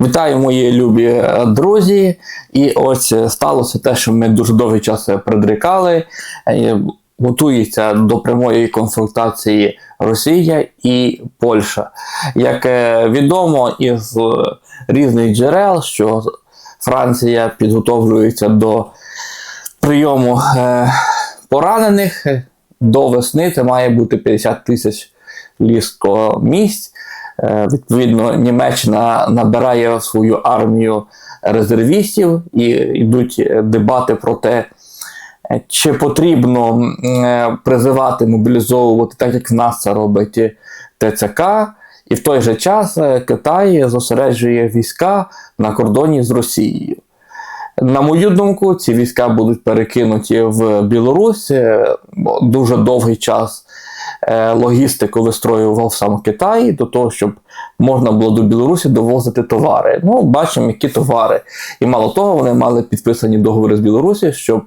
Вітаю, мої любі е, друзі. І ось е, сталося те, що ми дуже довгий час е, предрікали. Готується до прямої конфронтації Росія і Польща. Як відомо із різних джерел, що Франція підготовлюється до прийому поранених до весни. Це має бути 50 тисяч ліжко місць. Е, Відповідно, Німеччина набирає свою армію резервістів і йдуть дебати про те, е, чи потрібно е, призивати, мобілізовувати, так як в нас це робить ТЦК. І в той же час е, Китай зосереджує війська на кордоні з Росією. На мою думку, ці війська будуть перекинуті в Білорусь. Е, Дуже довгий час е, логістику вистроював сам Китай до того, щоб можна було до Білорусі довозити товари. Ну, бачимо, які товари. І мало того, вони мали підписані договори з Білорусі, щоб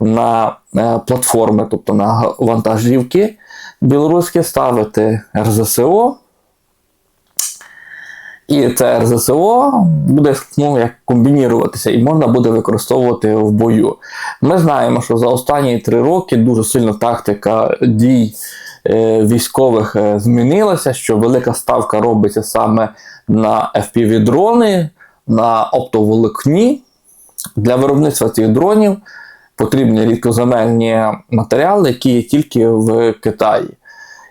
на е, платформи, тобто на вантажівки білоруські ставити РЗСО. І це РЗСО буде ну, як комбініруватися і можна буде використовувати в бою. Ми знаємо, що за останні три роки дуже сильно тактика дій е, військових е, змінилася, що велика ставка робиться саме на FPV-дрони, на оптоволокні. Для виробництва цих дронів потрібні рідкоземельні матеріали, які є тільки в Китаї.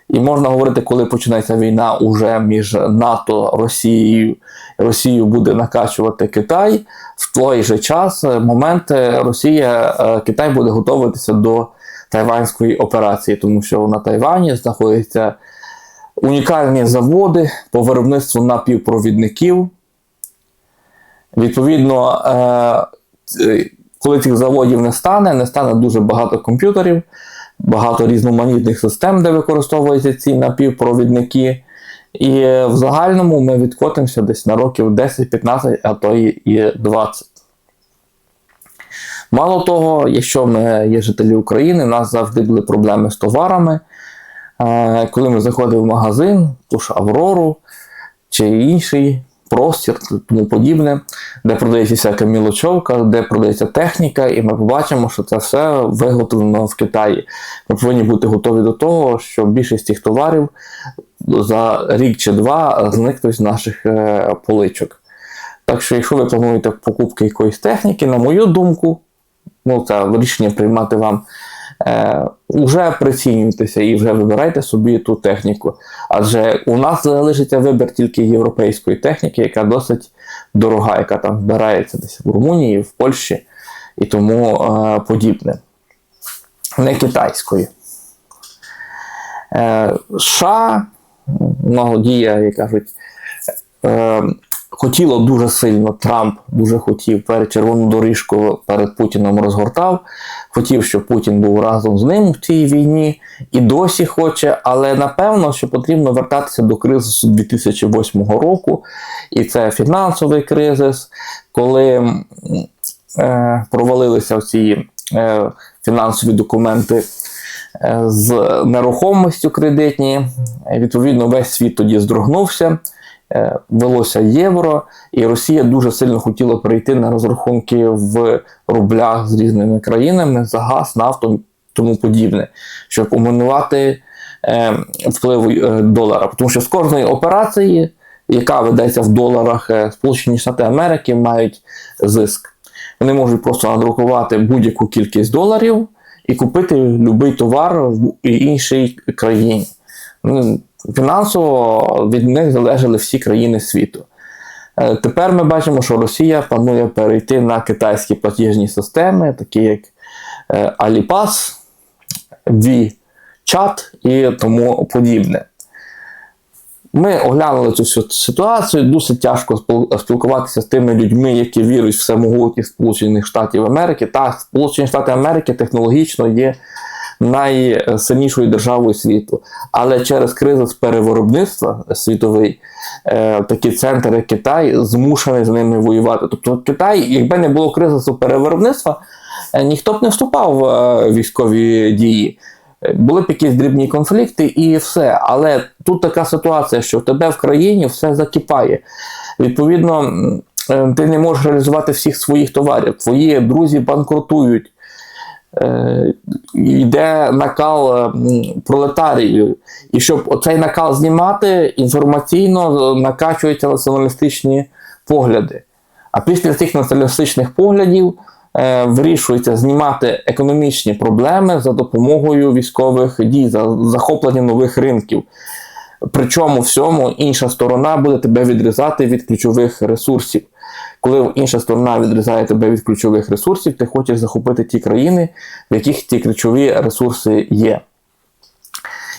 І можна говорити, коли починається війна уже між НАТО Росією, Росію буде накачувати Китай. В той же час е, момент е, Росія, е, Китай буде готуватися до тайванської операції, тому що на Тайвані знаходяться унікальні заводи по виробництву напівпровідників. Відповідно, коли цих заводів не стане, не стане дуже багато комп'ютерів багато різноманітних систем, де використовуються ці напівпровідники. І в загальному ми відкотимося десь на років 10-15, а то і 20. Мало того, якщо ми є жителі України, у нас завжди були проблеми з товарами. Коли ми заходимо в магазин, ту ж Аврору чи інший простір, тому подібне, де продається всяка мілочовка, де продається техніка, і ми побачимо, що це все виготовлено в Китаї. Ми повинні бути готові до того, що більшість цих товарів за рік чи два зникнуть з наших е, поличок. Так що, якщо ви плануєте покупки якоїсь техніки, на мою думку, ну це рішення приймати вам е, вже прицінюйтеся і вже вибирайте собі ту техніку. Адже у нас залишиться вибір тільки європейської техніки, яка досить дорога, яка там збирається десь в Румунії, в Польщі і тому е, подібне. Не китайської. Е, США, многодія, як кажуть, е, хотіло дуже сильно Трамп дуже хотів перед червону доріжку перед Путіном розгортав. Хотів, щоб Путін був разом з ним в цій війні і досі хоче, але напевно, що потрібно вертатися до кризису 2008 року, і це фінансовий кризис, коли е, провалилися ці е, фінансові документи. Е, з нерухомістю кредитні, відповідно, весь світ тоді здрогнувся. Е, велося євро, і Росія дуже сильно хотіла перейти на розрахунки в рублях з різними країнами за газ, нафту тому подібне, щоб уминувати е, вплив е, долара. Тому що з кожної операції, яка ведеться в доларах, Сполучені Штати Америки мають зиск. Вони можуть просто надрукувати будь-яку кількість доларів і купити будь-який товар в іншій країні. Фінансово від них залежали всі країни світу. Е, тепер ми бачимо, що Росія планує перейти на китайські платіжні системи, такі як е, Alipay, WeChat і тому подібне. Ми оглянули цю ситуацію, досить тяжко спілкуватися з тими людьми, які вірують в всемогутність Сполучених Штатів Америки. Так, Сполучені Штати Америки технологічно є найсильнішою державою світу. Але через кризис перевиробництва світовий е, такі центри Китай змушений з ними воювати. Тобто Китай, якби не було кризису перевиробництва, е, ніхто б не вступав в е, військові дії. Були б якісь дрібні конфлікти і все. Але тут така ситуація, що в тебе в країні все закипає. Відповідно, е, ти не можеш реалізувати всіх своїх товарів. Твої друзі банкрутують. Е, Йде накал е, м, пролетарію. І щоб оцей накал знімати, інформаційно е, накачуються націоналістичні погляди. А після цих націоналістичних поглядів вирішується знімати економічні проблеми за допомогою військових дій, за захоплення нових ринків. Причому всьому інша сторона буде тебе відрізати від ключових ресурсів. Коли інша сторона відрізає тебе від ключових ресурсів, ти хочеш захопити ті країни, в яких ті ключові ресурси є.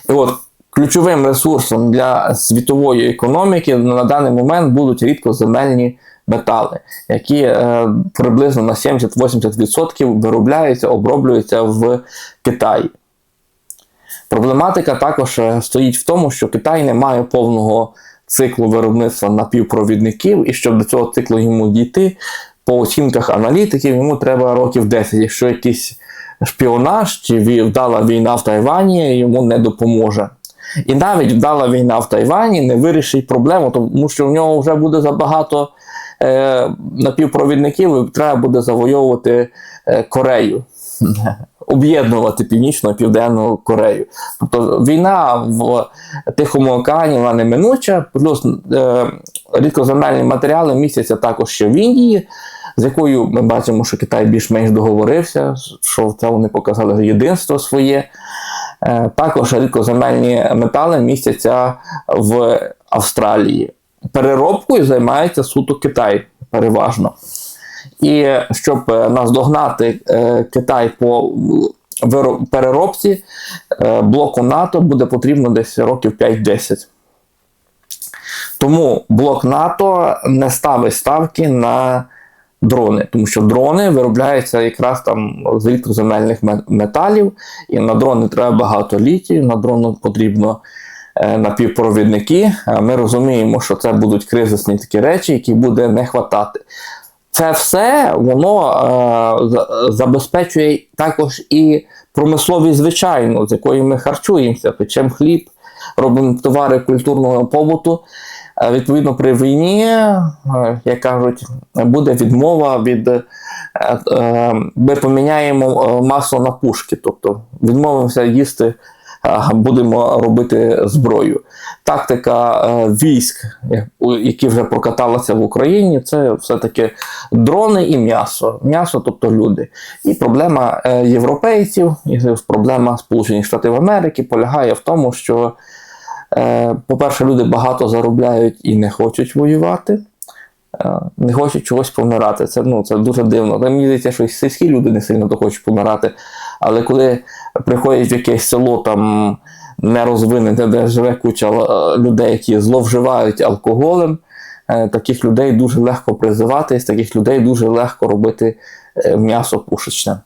І от ключовим ресурсом для світової економіки на даний момент будуть рідкоземельні метали, які е, приблизно на 70-80% виробляються, оброблюються в Китаї. Проблематика також е, стоїть в тому, що Китай не має повного циклу виробництва напівпровідників, і щоб до цього циклу йому дійти, по оцінках аналітиків йому треба років 10. Якщо якийсь шпіонаж чи вдала війна в Тайвані йому не допоможе. І навіть вдала війна в Тайвані не вирішить проблему, тому що в нього вже буде забагато е, напівпровідників, і треба буде завойовувати е, Корею. Об'єднувати Північну і Південну Корею. Тобто війна в Тихому океані вона неминуча, плюс е, рідкоземельні матеріали містяться також ще в Індії, з якою ми бачимо, що Китай більш-менш договорився, що це вони показали єдинство своє. Е, також рідкоземельні метали містяться в Австралії. Переробкою займається суто Китай переважно. І щоб е, наздогнати е, Китай по переробці е, блоку НАТО буде потрібно десь років 5-10. Тому блок НАТО не ставить ставки на дрони, тому що дрони виробляються якраз там з рідкоземельних ме- металів, і на дрони треба багато літію, на дрону потрібно напівпровідники. Ми розуміємо, що це будуть кризисні такі речі, які буде не хватати. Це все воно е, забезпечує також і промисловість, звичайно, з якою ми харчуємося, печемо хліб, робимо товари культурного побуту. Е, Відповідно, при війні, е, як кажуть, буде відмова від. е, е, Ми поміняємо масло на пушки, тобто відмовимося їсти, будемо робити зброю. Тактика е, військ, які вже прокаталися в Україні, це все-таки дрони і м'ясо. М'ясо, тобто люди. І проблема е, європейців, і проблема Сполучених Штатів Америки полягає в тому, що, е, по-перше, люди багато заробляють і не хочуть воювати. е, Не хочуть чогось помирати. Це, ну, це дуже дивно. Та Мені здається, що сільські люди не сильно то хочуть помирати. Але коли приходять в якесь село там нерозвинене, де живе куча е, людей, які зловживають алкоголем, е, таких людей дуже легко призивати, з таких людей дуже легко робити е, м'ясо пушечне.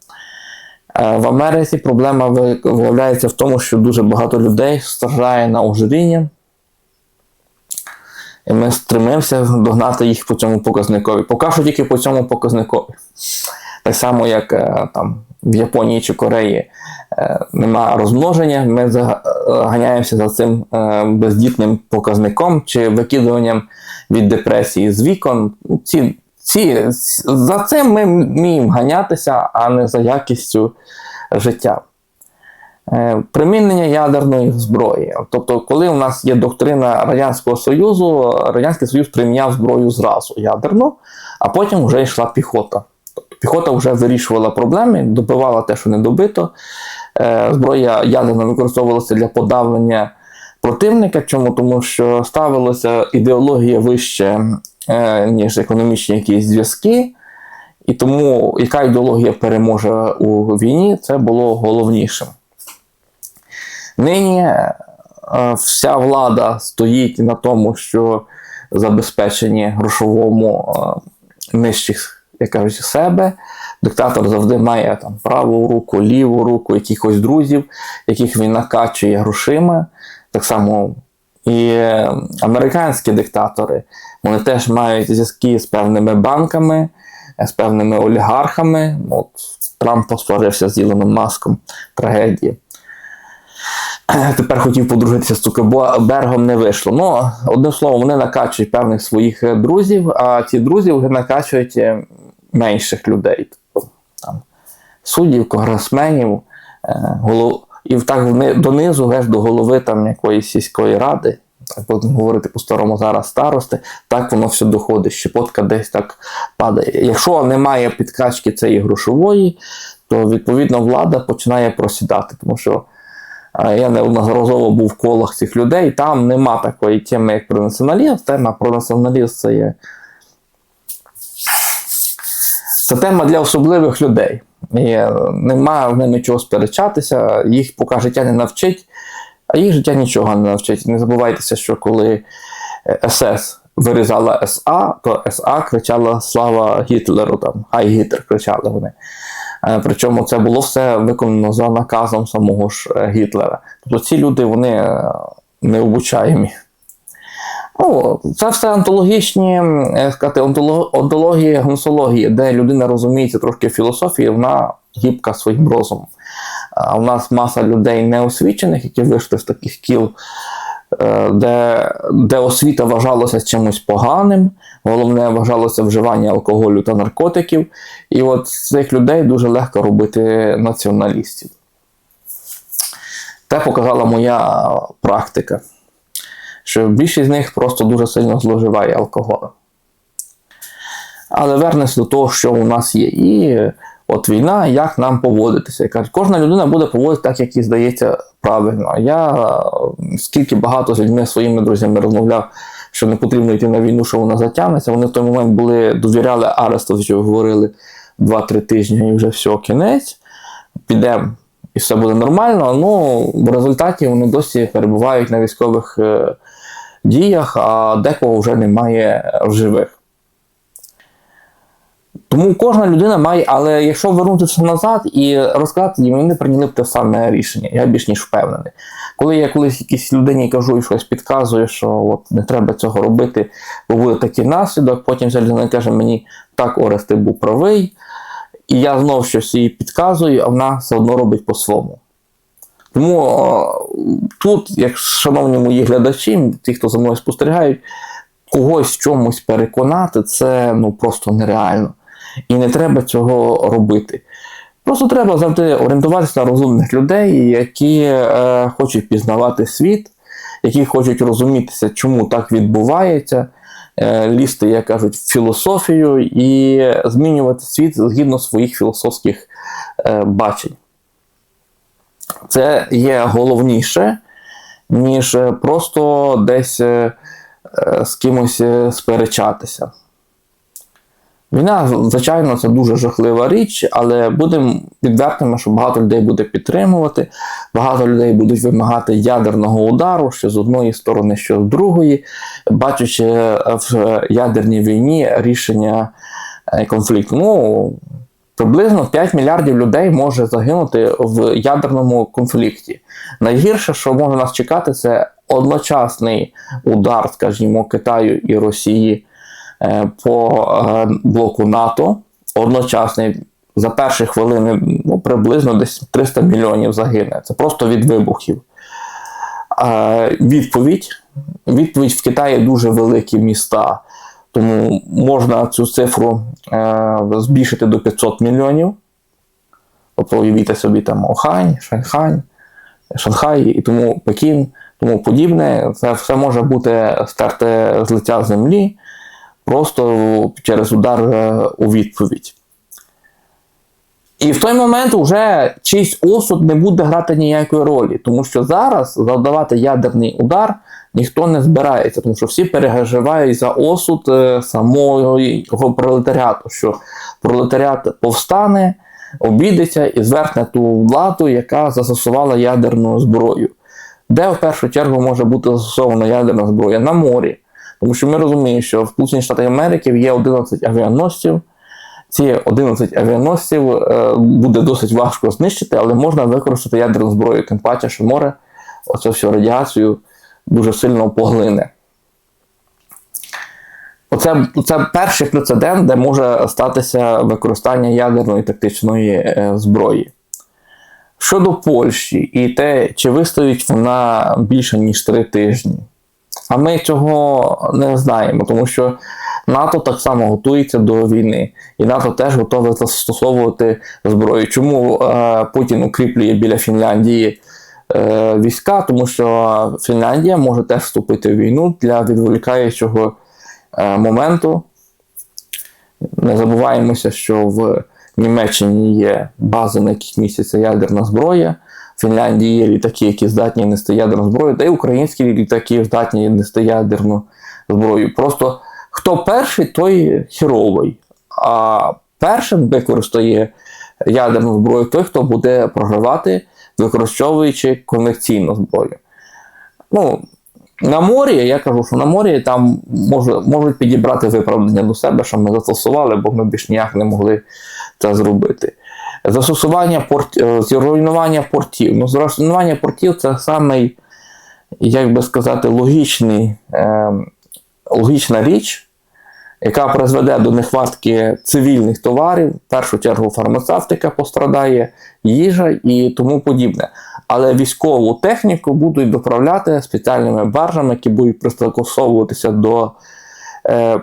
В Америці проблема виявляється в тому, що дуже багато людей страждає на ожиріння. І ми стремимося догнати їх по цьому показникові. Поки що тільки по цьому показникові. Так само, як там в Японії чи Кореї е, немає розмноження, ми за- е, за цим е, бездітним показником чи викидуванням від депресії з вікон. Ці, ці, за цим ми вміємо ганятися, а не за якістю життя. Примінення ядерної зброї. Тобто, коли у нас є доктрина Радянського Союзу, Радянський Союз прийняв зброю зразу ядерну, а потім вже йшла піхота. Піхота вже вирішувала проблеми, добивала те, що не добито. Е, Зброя ядерна використовувалася для подавлення противника. Чому? Тому що ставилася ідеологія вище, е, ніж економічні якісь зв'язки. І тому яка ідеологія переможе у війні, це було головнішим. Нині е, вся влада стоїть на тому, що забезпечені грошовому нижчих, як кажуть, себе. Диктатор завжди має там праву руку, ліву руку, якихось друзів, яких він накачує грошима. Так само і е, американські диктатори вони теж мають зв'язки з певними банками, е, з певними олігархами. От Трамп посварився з Ілоном Маском трагедії. тепер хотів подружитися з Цукербергом, не вийшло. Ну, одним словом, вони накачують певних своїх е, друзів, а ці друзі вже накачують е, менших людей. Тобто, там, суддів, конгресменів, е, голов... і так донизу геш до голови там якоїсь сільської ради. Так будемо говорити по-старому зараз старости, так воно все доходить, щепотка десь так падає. Якщо немає підкачки цієї грошової, то відповідно влада починає просідати, тому що я неодноразово був в колах цих людей, там нема такої теми, як про націоналізм. Тема про націоналізм це є. Це тема для особливих людей. І е, немає в ними чого сперечатися, їх поки життя не навчить, а їх життя нічого не навчить. Не забувайтеся, що коли е, СС вирізала СА, то СА кричала Слава Гітлеру, там, Хай Гітлер кричали вони. Е, Причому це було все виконано за наказом самого ж е, Гітлера. Тобто ці люди вони е, необучаємі. Ну, це все онтологічні, сказати, онтології, гносології, де людина розуміється трошки філософії, вона гібка своїм розумом. А у нас маса людей неосвічених, які вийшли з таких кіл, де, де освіта вважалася чимось поганим, головне вважалося вживання алкоголю та наркотиків. І от з цих людей дуже легко робити націоналістів. Це показала моя практика що більшість з них просто дуже сильно зловживає алкоголем. Але вернемось до того, що у нас є. І от війна, як нам поводитися. Я кажу, кожна людина буде поводитися так, як їй здається правильно. Я скільки багато з людьми своїми друзями розмовляв, що не потрібно йти на війну, що вона затягнеться. Вони в той момент були, довіряли Арестовичу, говорили 2-3 тижні і вже все, кінець. Підемо і все буде нормально. Ну, в результаті вони досі перебувають на військових е, діях, а декого вже немає в живих. Тому кожна людина має, але якщо вернутися назад і розказати їм, вони прийняли б те саме рішення. Я більш ніж впевнений. Коли я колись якійсь людині кажу і щось підказую, що от не треба цього робити, бо буде такий наслідок, потім ця людина каже мені, так, Орест, ти був правий, і я знов щось їй підказую, а вона все одно робить по-своєму. Тому о, тут, як шановні мої глядачі, ті, хто за мною спостерігають, когось чомусь переконати, це ну просто нереально. І не треба цього робити. Просто треба завжди орієнтуватися на розумних людей, які е, хочуть пізнавати світ, які хочуть розумітися, чому так відбувається, е, лізти, як кажуть, в філософію і змінювати світ згідно своїх філософських е, бачень. Це є головніше, ніж просто десь е, е, з кимось е, сперечатися. Війна, звичайно, це дуже жахлива річ, але будемо відвертими, що багато людей буде підтримувати, багато людей будуть вимагати ядерного удару, що з одної сторони, що з другої, бачачи в ядерній війні рішення е, конфлікту. Ну, приблизно 5 мільярдів людей може загинути в ядерному конфлікті. Найгірше, що може нас чекати, це одночасний удар, скажімо, Китаю і Росії е, по е, блоку НАТО. Одночасний за перші хвилини ну, приблизно десь 300 мільйонів загине. Це просто від вибухів. Е, Відповідь. Відповідь в Китаї дуже великі міста. Тому можна цю цифру е, збільшити до 500 мільйонів. Тобто уявіть собі там Охань, Шанхань, Шанхай і тому Пекін, тому подібне. Це все може бути стерте з лиця землі просто через удар е, у відповідь. І в той момент вже чийсь осуд не буде грати ніякої ролі, тому що зараз завдавати ядерний удар ніхто не збирається, тому що всі переживають за осуд е, самого пролетаріату, що пролетаріат повстане, обідеться і зверхне ту владу, яка застосувала ядерну зброю. Де в першу чергу може бути застосована ядерна зброя? На морі. Тому що ми розуміємо, що в Сполучених Штатах Америки є 11 авіаносців. Ці 11 авіаносців е, буде досить важко знищити, але можна використати ядерну зброю, тим паче, що море оцю всю радіацію дуже сильно поглине. Оце це перший прецедент, де може статися використання ядерної тактичної е, зброї. Щодо Польщі і те, чи вистоїть вона більше ніж три тижні. А ми цього не знаємо, тому що НАТО так само готується до війни, і НАТО теж готове застосовувати зброю. Чому е, Путін укріплює біля Фінляндії е, війська? Тому що Фінляндія може теж вступити в війну для відволікаючого е, моменту. Не забуваємося, що в Німеччині є бази, на яких міститься ядерна зброя. Фінляндії літаки, які здатні нести ядерну зброю, та й українські літаки здатні нести ядерну зброю. Просто хто перший, той херовий. А першим використає ядерну зброю той, хто буде програвати, використовуючи конвекційну зброю. Ну, на морі, я кажу, що на морі там може, можуть підібрати виправдання до себе, що ми застосували, бо ми більш ніяк не могли це зробити. Застосування порт... зруйнування портів. Ну, зруйнування портів це самий, як би сказати, логічний, е, логічна річ, яка призведе до нехватки цивільних товарів, в першу чергу фармацевтика пострадає, їжа і тому подібне. Але військову техніку будуть доправляти спеціальними баржами, які будуть пристосовуватися до е,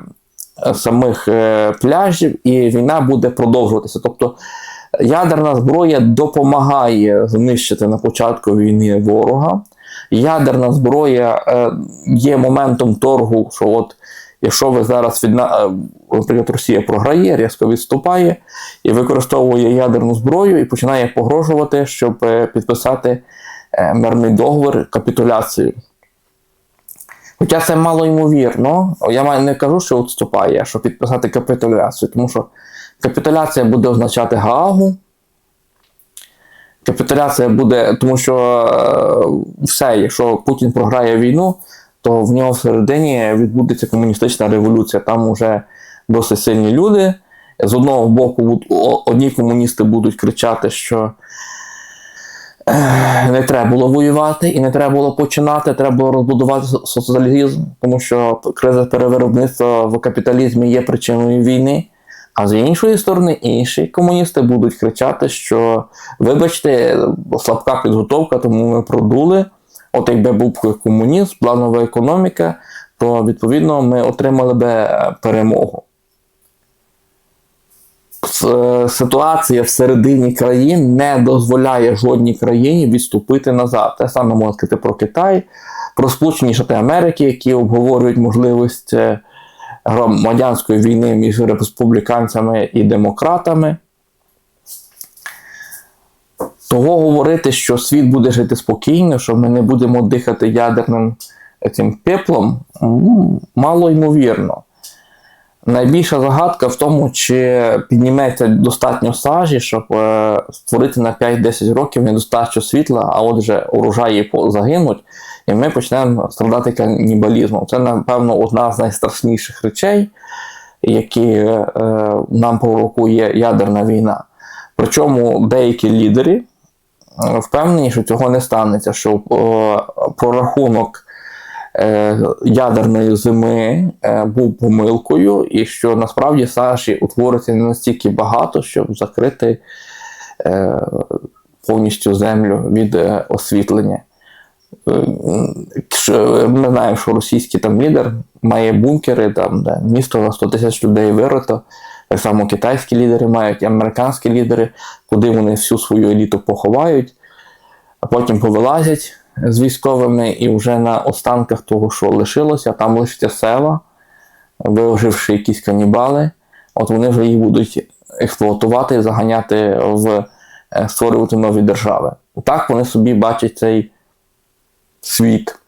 самих е, пляжів, і війна буде продовжуватися. Тобто ядерна зброя допомагає знищити на початку війни ворога. Ядерна зброя е, є моментом торгу, що от якщо ви зараз відна... е, наприклад, Росія програє, різко відступає і використовує ядерну зброю і починає погрожувати, щоб е, підписати мирний договір капітуляцію. Хоча це мало ймовірно, я не кажу, що відступає, що підписати капітуляцію, тому що капітуляція буде означати Гаагу. Капітуляція буде, тому що е, все, якщо Путін програє війну, то в нього всередині відбудеться комуністична революція. Там вже досить сильні люди. З одного боку, одні комуністи будуть кричати, що е, не треба було воювати і не треба було починати, треба було розбудувати соціалізм, тому що криза перевиробництва в капіталізмі є причиною війни. А з іншої сторони, інші комуністи будуть кричати, що вибачте, слабка підготовка, тому ми продули. От якби був комунізм, планова економіка, то відповідно ми отримали би е, перемогу. Ситуація всередині країн не дозволяє жодній країні відступити назад. Те саме можна сказати про Китай, про Сполучені Штати Америки, які обговорюють можливість е, громадянської війни між республіканцями і демократами. Того говорити, що світ буде жити спокійно, що ми не будемо дихати ядерним цим пеплом, мало ймовірно. Найбільша загадка в тому, чи підніметься достатньо сажі, щоб е, створити на 5-10 років недостатньо світла, а отже, урожаї загинуть, і ми почнемо страдати канібалізмом. Це, напевно, одна з найстрашніших речей, які е, нам провокує ядерна війна. Причому деякі лідери е, впевнені, що цього не станеться, що е, прорахунок е, ядерної зими е, був помилкою, і що насправді Саші утвориться не настільки багато, щоб закрити е, повністю землю від е, освітлення. Ми знаємо, що російський там лідер має бункери, там, де місто на 100 тисяч людей вирито. Так само китайські лідери мають, і американські лідери, куди вони всю свою еліту поховають, а потім повилазять з військовими і вже на останках того, що лишилося, там лишаться села, виживши якісь канібали, от вони вже їх будуть експлуатувати заганяти в е, створювати нові держави. Так вони собі бачать цей світ.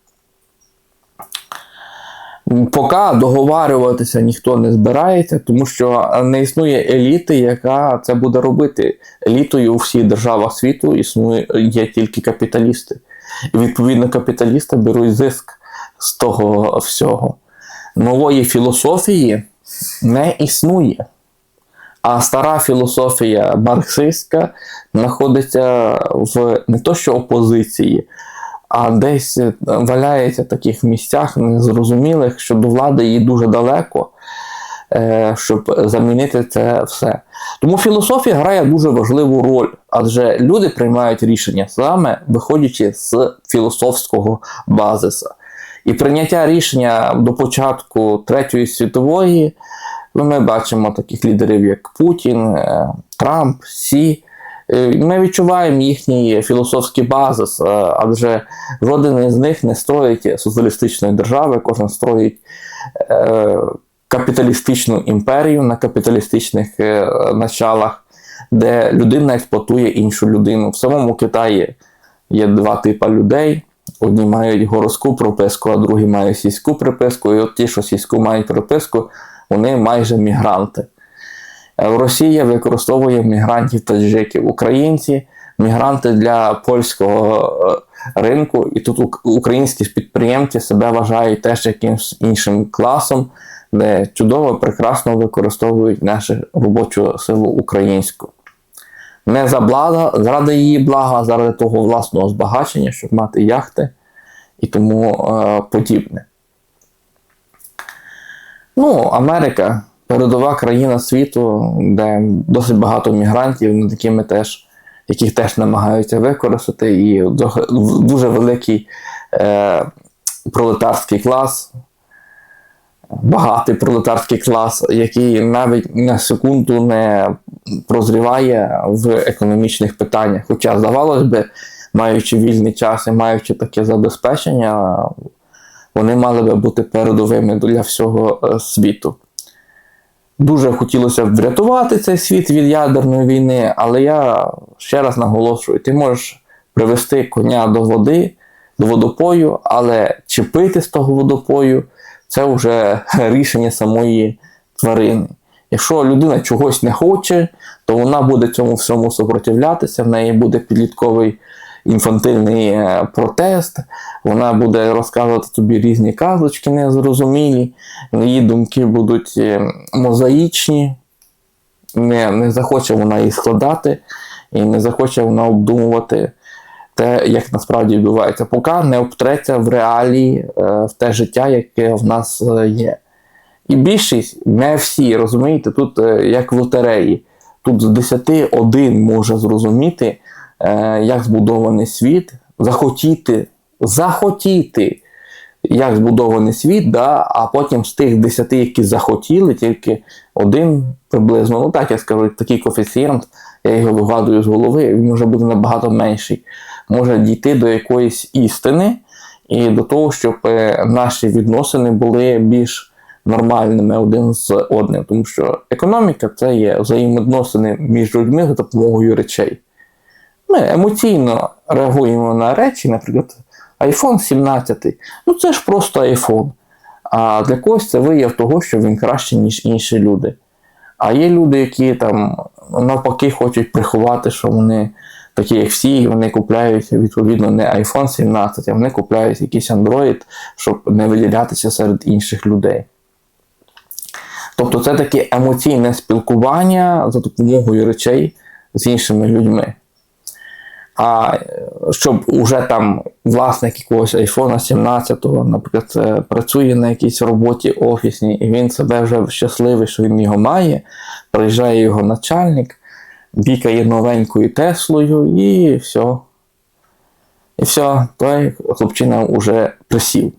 Поки договарюватися ніхто не збирається, тому що не існує еліти, яка це буде робити. Елітою у всіх державах світу існує є тільки капіталісти. І відповідно капіталісти беруть зиск з того всього. Нової філософії не існує. А стара філософія марксистська знаходиться в не то що опозиції, а десь е, валяється в таких місцях незрозумілих, що до влади її дуже далеко. е, щоб замінити це все. Тому філософія грає дуже важливу роль, адже люди приймають рішення саме виходячи з філософського базиса. І прийняття рішення до початку Третьої світової, ну, ми бачимо таких лідерів, як Путін, е, Трамп, Сі. Е, Ми відчуваємо їхній філософський базис, е, адже жоден із них не строїть соціалістичної держави, кожен строїть е, капіталістичну імперію на капіталістичних началах, де людина експлуатує іншу людину. В самому Китаї є два типи людей. Одні мають городську прописку, а другі мають сільську приписку. І от ті, що сільську мають приписку, вони майже мігранти. Е, Росія використовує мігрантів таджиків, українці, мігранти для польського е, ринку, і тут українські підприємці себе вважають теж якимось іншим класом, де чудово, прекрасно використовують нашу робочу силу українську. Не за блага, заради її блага, заради того власного збагачення, щоб мати яхти і тому е, подібне. Ну, Америка передова країна світу, де досить багато мігрантів, над якими теж, яких теж намагаються використати, і дуже великий е, пролетарський клас, багатий пролетарський клас, який навіть на секунду не прозріває в економічних питаннях. Хоча, здавалось би, маючи вільний час і маючи таке забезпечення, вони мали би бути передовими для всього е, світу. Дуже хотілося б врятувати цей світ від ядерної війни, але я ще раз наголошую: ти можеш привести коня до води, до водопою, але чіпити з того водопою це вже рішення самої тварини. Якщо людина чогось не хоче, то вона буде цьому всьому супротивлятися, в неї буде підлітковий інфантильний е, протест, вона буде розказувати тобі різні казочки незрозумілі, її думки будуть е, мозаїчні, не, не захоче вона їх складати, і не захоче вона обдумувати те, як насправді відбувається, поки не обтреться в реалії е, в те життя, яке в нас є. І більшість, не всі, розумієте, тут як в лотереї. Тут з 10 один може зрозуміти, як збудований світ, захотіти, захотіти, як збудований світ, да, а потім з тих 10, які захотіли, тільки один приблизно, ну так я скажу, такий коефіцієнт, я його вигадую з голови, він може бути набагато менший, може дійти до якоїсь істини і до того, щоб е, наші відносини були більш нормальними один з одним. Тому що економіка це є взаємовідносини між людьми за допомогою речей. Ми емоційно реагуємо на речі, наприклад, iPhone 17. Ну це ж просто iPhone. А для когось це вияв того, що він краще, ніж інші люди. А є люди, які там навпаки хочуть приховати, що вони такі, як всі, вони купляють відповідно не iPhone 17, а вони купляють якийсь Android, щоб не виділятися серед інших людей. Тобто це таке емоційне спілкування за допомогою речей з іншими людьми. А щоб уже там власник якогось iPhone 17, наприклад, е, працює на якійсь роботі офісній, і він себе вже щасливий, що він його має, приїжджає його начальник, бікає новенькою Теслою і все. І все, той хлопчина вже присів.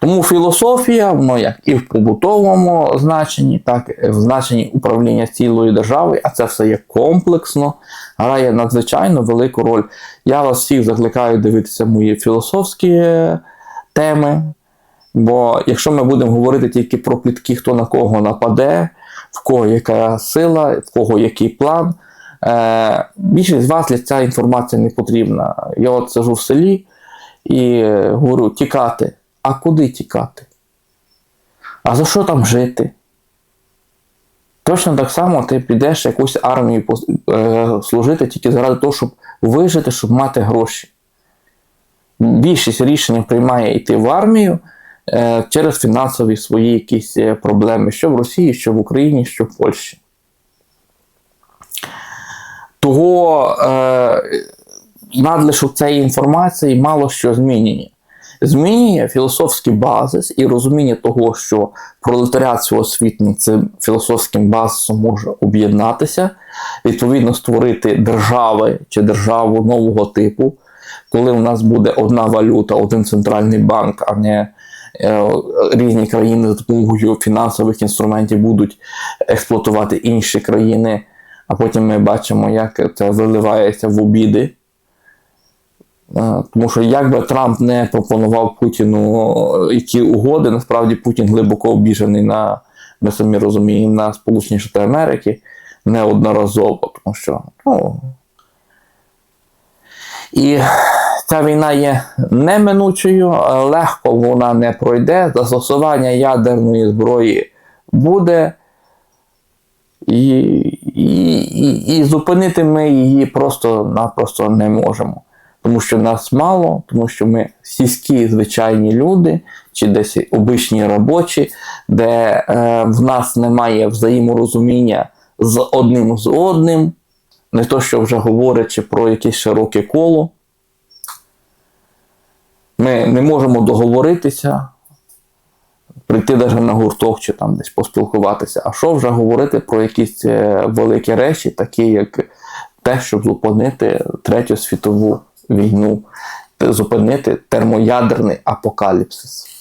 Тому філософія, воно як і в побутовому значенні, так і в значенні управління цілою державою, а це все є комплексно, грає надзвичайно велику роль. Я вас всіх закликаю дивитися мої філософські теми. Бо якщо ми будемо говорити тільки про плітки, хто на кого нападе, в кого яка сила, в кого який план, е, більшість з вас для ця інформація не потрібна. Я от сижу в селі і говорю, тікати. А куди тікати? А за що там жити? Точно так само ти підеш якусь армію е, служити тільки заради того, щоб вижити, щоб мати гроші. Більшість рішень приймає йти в армію е, через фінансові свої якісь е, проблеми, що в Росії, що в Україні, що в Польщі. Того надлишок цієї інформації мало що змінює. Змінює філософський базис і розуміння того, що пролетаріат всеосвітній цим філософським базисом може об'єднатися, відповідно створити держави чи державу нового типу, коли у нас буде одна валюта, один центральний банк, а не е, різні країни за допомогою фінансових інструментів будуть експлуатувати інші країни, а потім ми бачимо, як це виливається в обіди. Е, Тому що як би Трамп не пропонував Путіну які угоди, насправді Путін глибоко обіжений на, ми самі розуміємо, на Сполучені Штати Америки неодноразово, тому що ну, і ця війна є неминучою, е, легко вона не пройде. Застосування ядерної зброї буде, і, і, і, і зупинити ми її просто-напросто не можемо. Тому що нас мало, тому що ми сільські звичайні люди, чи десь обичні робочі, де е, в нас немає взаєморозуміння з одним з одним, не то, що вже говорячи про якесь широке коло. Ми не можемо договоритися, прийти навіть на гурток чи там десь поспілкуватися. А що вже говорити про якісь е, великі речі, такі як те, щоб зупинити Третю світову війну, зупинити термоядерний апокаліпсис.